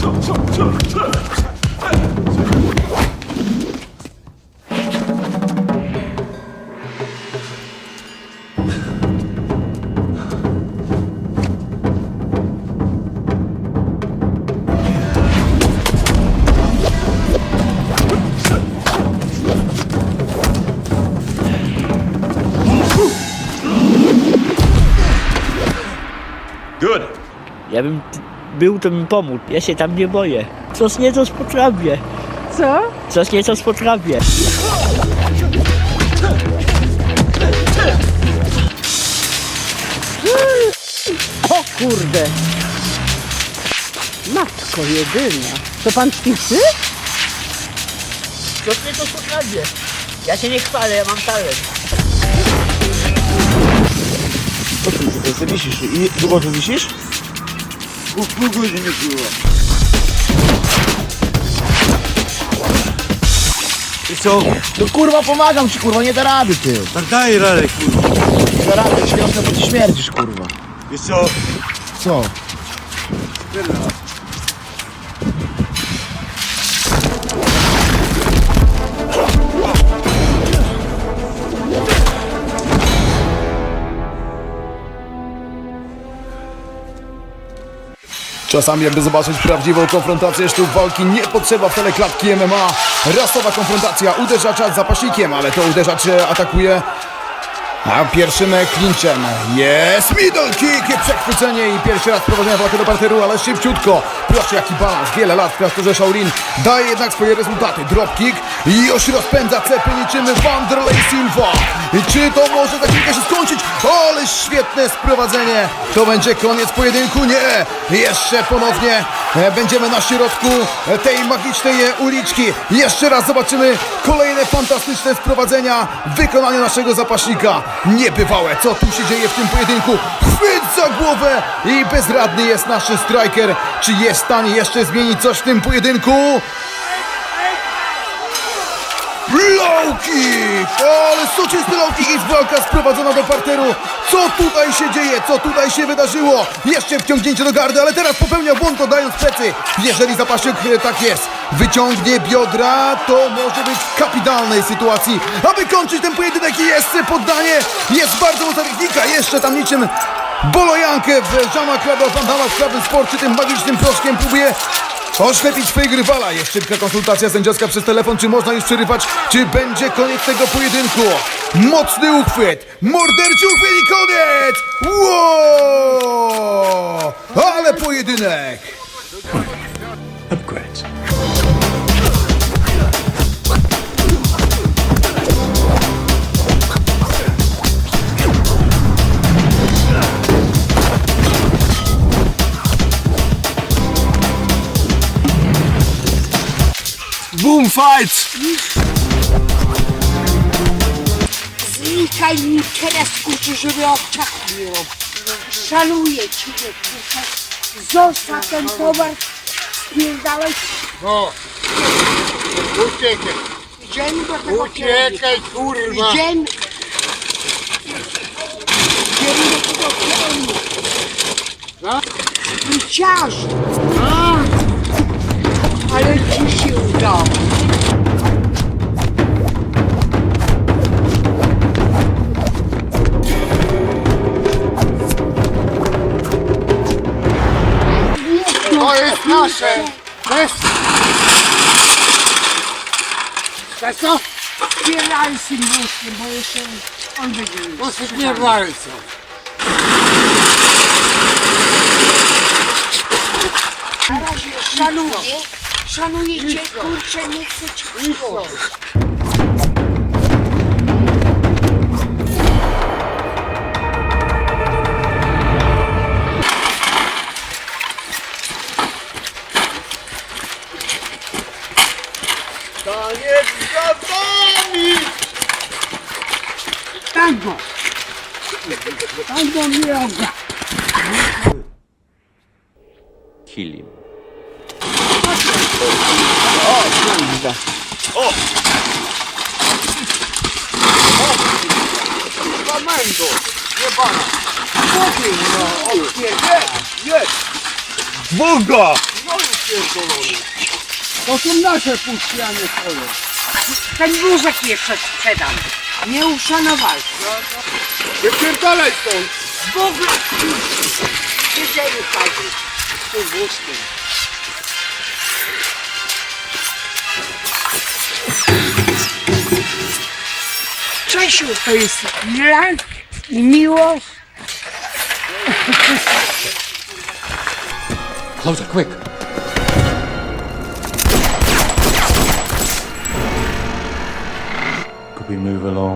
走走走走。Ja bym był, to bym pomógł. Ja się tam nie boję. Coś nieco potrafię. Co? Coś nieco potrafię. O kurde! Matko jedyna. To pan ćwiczy? Coś nieco potrafię. Ja się nie chwalę, ja mam talent. Co tutaj ty wisisz? I długo tu wisisz? Pół, pół godziny było. I co? No kurwa pomagam ci kurwa, nie da rady ty. Tak daj rady, kurwa. Nie da rady, śmieszne, bo ci śmierdzisz kurwa. I co? Co? Czasami jakby zobaczyć prawdziwą konfrontację sztuk walki nie potrzeba w teleklatki MMA. Rasowa konfrontacja, uderzacza z zapaśnikiem, ale to uderzacz atakuje a pierwszym klinchem jest middle kick, przechwycenie i pierwszy raz prowadzenia walki do parteru, ale szybciutko. Proszę jaki balans, wiele lat w klasztorze Shaolin daje jednak swoje rezultaty. Dropkick i już rozpędza cepy niczym Wanderlei Silva. I czy to może za chwilkę się skończyć? Ale świetne sprowadzenie. To będzie koniec pojedynku? Nie. Jeszcze ponownie będziemy na środku tej magicznej uliczki. Jeszcze raz zobaczymy kolejne fantastyczne sprowadzenia w wykonaniu naszego zapaśnika. Niebywałe, co tu się dzieje w tym pojedynku. Chwyt za głowę i bezradny jest nasz striker. Czy jest w stanie jeszcze zmienić coś w tym pojedynku? Low kick! Ale soczysty low kick i walka sprowadzona do parteru. Co tutaj się dzieje? Co tutaj się wydarzyło? Jeszcze wciągnięcie do gardy, ale teraz popełnia błąd oddając plecy. Jeżeli zapaśnik e, tak jest, wyciągnie biodra, to może być w kapitalnej sytuacji. Aby kończyć ten pojedynek jest poddanie. Jest bardzo mocna. Jeszcze tam niczym Bolojankę w Claude'a Van Damme w sporcie tym magicznym proszkiem próbuje Oślepić swojego rywala. Jest szybka konsultacja sędziowska przez telefon. Czy można już przerywać? Czy będzie koniec tego pojedynku? Mocny uchwyt! Morderczy uchwyt i koniec! Wow! Ale pojedynek! Upgrades. Boom fights! Znikaj mi teraz kurczę, żeby obciach nie robił. Szanuję cię, kurczę. Zostaw ten towar, spierdalaj. No. Uciekaj, Idziemy do tego uciekaj kurwa. Idziemy. Idziemy do tego pionu. No. Wyciarz. Ale ci się udało. To jest... To co? Spierdalaj z tym wózkiem, bo jeszcze on będzie. Dosyć nie razie szanuję. Cię, kurczę, nie chcę cię Tango! Tango mioga! Kill him. Mamendo! Jebana! Co ty, no, odpierdalasz? Jest! Dwóch To są nasze puszki, a nie twoje. Ten wózek jeszcze sprzedam. Nie uszanowałeś. Wypierdalaj stąd. W ogóle siedzenie chodzi. Z tym wózkiem. Czesiu to jest Milan i miłość. Closer, quick. We move along?